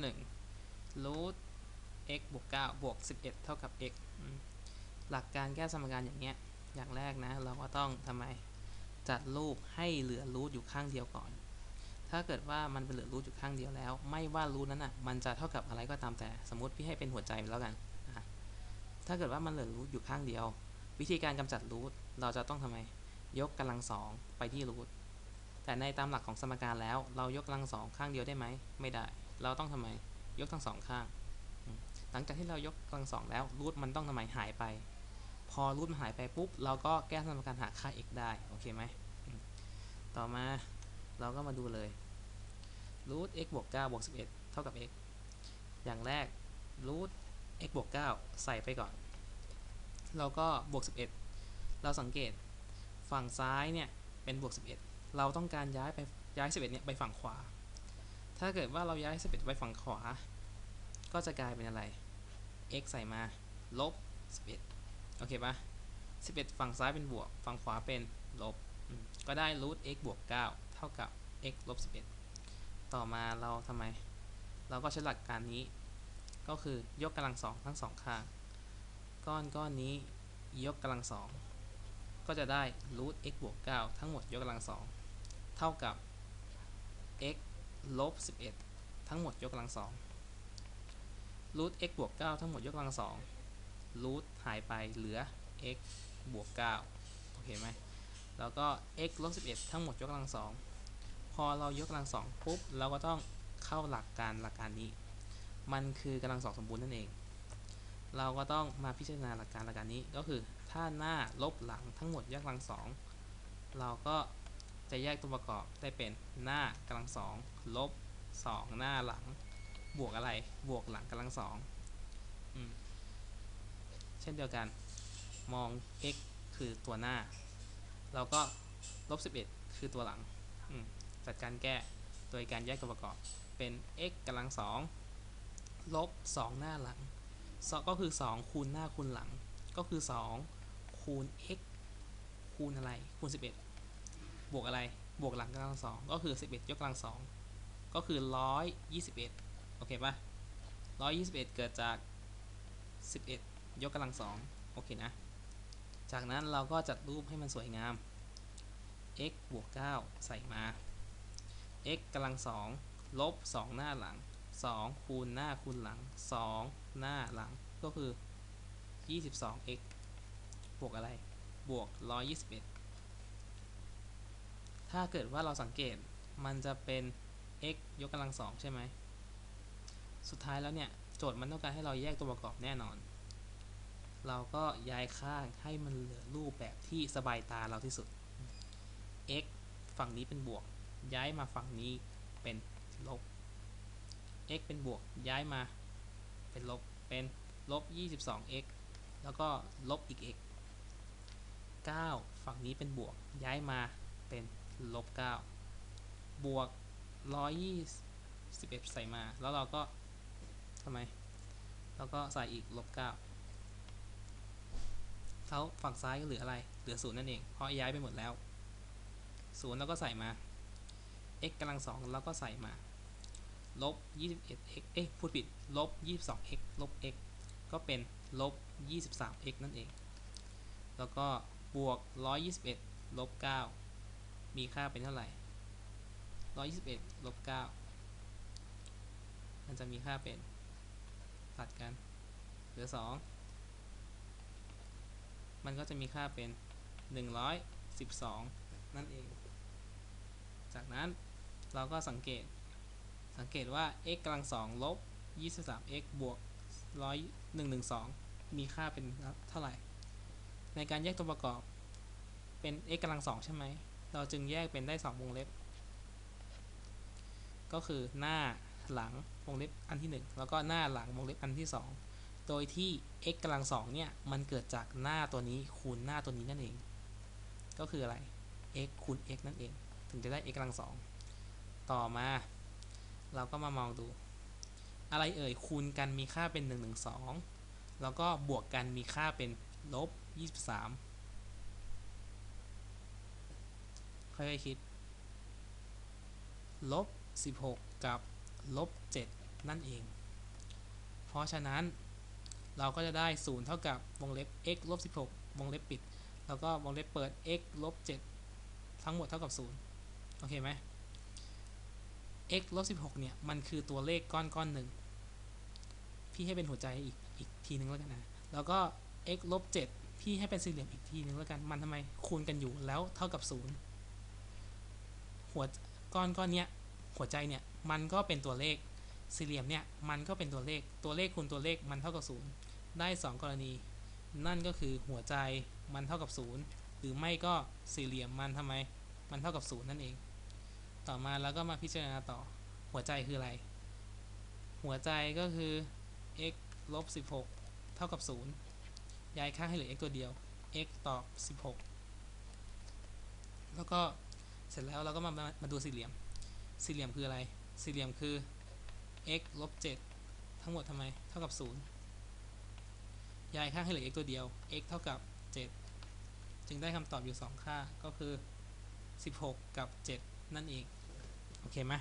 1 root x บวก9บวก11 เท่ากับ x หลักการแก้สมการอย่างเงี้ย อย่างแรกนะ เราก็ต้องทำไม จัดรูปให้เหลือรูทอยู่ข้างเดียวก่อน ถ้าเกิดว่ามันเป็นเหลือรูทอยู่ข้างเดียวแล้ว ไม่ว่ารูทนั้นอะ มันจะเท่ากับอะไรก็ตามแต่ สมมติพี่ให้เป็นหัวใจไปแล้วกัน ถ้าเกิดว่ามันเหลือรูทอยู่ข้างเดียว วิธีการกำจัดรูท เราจะต้องทำไม ยกกำลังสองไปที่รูท แต่ในตามหลักของสมการแล้ว เรายกกำลังสองข้างเดียวได้ไหม ไม่ได้ เราต้องทำไมยกทั้งสองข้าง หลังจากที่เรายกกำลังสองแล้วรูทมันต้องทำไมหายไป พอรูทมันหายไปปุ๊บเราก็แก้สมการหาค่า x ได้โอเคไหมอืมต่อมาเราก็มาดูเลยรูท x บวก9บวก11 เท่ากับ x อย่างแรกรูท x บวก9ใส่ไปก่อน เราก็บวก 11 เราสังเกตฝั่งซ้ายเนี่ยเป็นบวก 11 เราต้องการย้ายไปย้าย 11เนี่ยไปฝั่งขวา ถ้าเกิดว่าเราย้าย 11ไปฝั่งขวา ก็จะกลายเป็นอะไร x ใส่มา ลบ 11 โอเคปะ11 ฝั่งซ้ายเป็นบวก ฝั่งขวาเป็นลบ ก็ได้รูท x บวก 9 เท่ากับ x ลบ 11 ต่อมาเราทำไม เราก็ใช้หลักการนี้ ก็คือยกกำลังสองทั้งสองข้าง ก้อนก้อนนี้ยกกำลังสอง ก็จะได้รูท x บวก 9 ทั้งหมดยกกำลังสอง เท่ากับ x ลบ11 ทั้งหมดยกกำลังสองรูท x บวก 9 ทั้งหมดยกกำลังสองรูทหายไปเหลือ x บวก 9 โอเคไหม แล้วก็ x ลบ 11 ทั้งหมดยกกำลังสองพอเรายกกำลังสองปุ๊บ เราก็ต้องเข้าหลักการหลักการนี้ มันคือกำลังสองสมบูรณ์นั่นเอง เราก็ต้องมาพิจารณาหลักการหลักการนี้ก็คือ ถ้าหน้าลบหลังทั้งหมดยกกำลังสองเราก็ จะแยกตัวประกอบได้เป็นหน้ากำลังสองลบสองหน้าหลัง บวกอะไร บวกหลังกำลังสองอเช่นเดียวกัน มอง x คือตัวหน้า เราก็ลบ11 คือตัวหลัง จัดการแก้โดยการแยกตัวประกอบ เป็น x กำลังสองลบ2หน้าหลังสองก็คือ 2 คูณหน้าคูณหลัง ก็คือ 2 คูณ x คูณอะไร คูณ 11 บวกอะไร บวกหลังกำลังสองก็คือ 11 ยกกำลังสองก็คือ 121 โอเคปะ121 เกิดจาก 11 ยกกำลังสองโอเคนะ จากนั้นเราก็จัดรูปให้มันสวยงาม x บวก 9 ใส่มา x กำลังสองลบ 2 หน้าหลัง 2 คูณหน้าคูณหลัง 2 หน้าหลังก็คือ 22x บวกอะไร บวก 121 ถ้าเกิดว่าเราสังเกตมันจะเป็น x ยกกำลังสองใช่ไหม สุดท้ายแล้วเนี่ย โจทย์มันต้องการให้เราแยกตัวประกอบแน่นอน เราก็ย้ายข้างให้มันเหลือรูปแบบที่สบายตาเราที่สุด x ฝั่งนี้เป็นบวก ย้ายมาฝั่งนี้เป็นลบ x เป็นบวก ย้ายมาเป็นลบ เป็นลบ 22x แล้วก็ลบอีก x 9 ฝั่งนี้เป็นบวก ย้ายมาเป็น ลบ 9 บวก 121 ใส่มา แล้วเราก็ทำไม แล้วก็ใส่อีกลบ9เขาฝั่งซ้ายก็เหลืออะไร เหลือศูนย์นั่นเอง เพราะย้ายไปหมดแล้วศูนย์เราก็ใส่มา x กำลังสองเราก็ใส่มาลบ 21x เอ๊ะพูดผิดลบ 22x ลบ x ก็เป็นลบ 23x นั่นเอง แล้วก็บวก 121 ลบ 9 มีค่าเป็นเท่าไหร่121ลบ9มันจะมีค่าเป็น ตัดกัน เหลือ2มันก็จะมีค่าเป็น112นั่นเอง จากนั้นเราก็สังเกต สังเกตว่า x กำลังสองลบ 23x บวก10112 มีค่าเป็นเท่าไหร่ ในการแยกตัวประกอบเป็น x กำลังสองใช่ไหม เราจึงแยกเป็นได้ 2 วงเล็บ ก็คือหน้าหลังวงเล็บอันที่ 1 แล้วก็หน้าหลังวงเล็บอันที่ 2 โดยที่ x กำลังสองเนี่ย มันเกิดจากหน้าตัวนี้คูณหน้าตัวนี้นั่นเอง ก็คืออะไร x คูณ x นั่นเอง ถึงจะได้ x กำลังสองต่อมา เราก็มามองดู อะไรเอ่ยคูณกันมีค่าเป็น 1 1 2 แล้วก็บวกกันมีค่าเป็นลบ23 ค่อยๆคิด ลบ 16 กับ ลบ 7 นั่นเอง เพราะฉะนั้นเราก็จะได้ 0 เท่ากับวงเล็บ x ลบ 16 วงเล็บปิด แล้วก็วงเล็บเปิด x ลบ 7 ทั้งหมดเท่ากับ 0 โอเคไหม x ลบ 16 เนี่ย มันคือตัวเลขก้อนก้อนหนึ่ง พี่ให้เป็นหัวใจอีกอีกทีนึงแล้วกันนะ แล้วก็ x ลบ 7 พี่ให้เป็นสี่เหลี่ยมอีกทีนึงแล้วกัน มันทำไมคูณกันอยู่แล้วเท่ากับ 0 หัวก้อนก้อนเนี้ยหัวใจเนี่ยมันก็เป็นตัวเลขสี่เหลี่ยมเนี่ยมันก็เป็นตัวเลขตัวเลขคูณตัวเลขมันเท่ากับ 0 ได้ 2 กรณี นั่นก็คือหัวใจมันเท่ากับ 0 หรือไม่ก็สี่เหลี่ยมมันทำไม มันเท่ากับ 0 นั่นเอง ต่อมาแล้วก็มาพิจารณาต่อหัวใจคืออะไร หัวใจก็คือ x ลบ16 เท่ากับ 0 ย้ายค่าให้เหลือ x ตัวเดียว x ต่อ16 แล้วก็ เสร็จแล้วเราก็มามามาดูสี่เหลี่ยม สี่เหลี่ยมคืออะไร สี่เหลี่ยมคือ x ลบ7ทั้งหมดทำไม เท่ากับ 0 ย้ายค่าให้เหลือ x ตัวเดียว x เท่ากับ 7 จึงได้คำตอบอยู่ 2 ค่าก็คือ 16 กับ 7 นั่นเอง โอเคไหม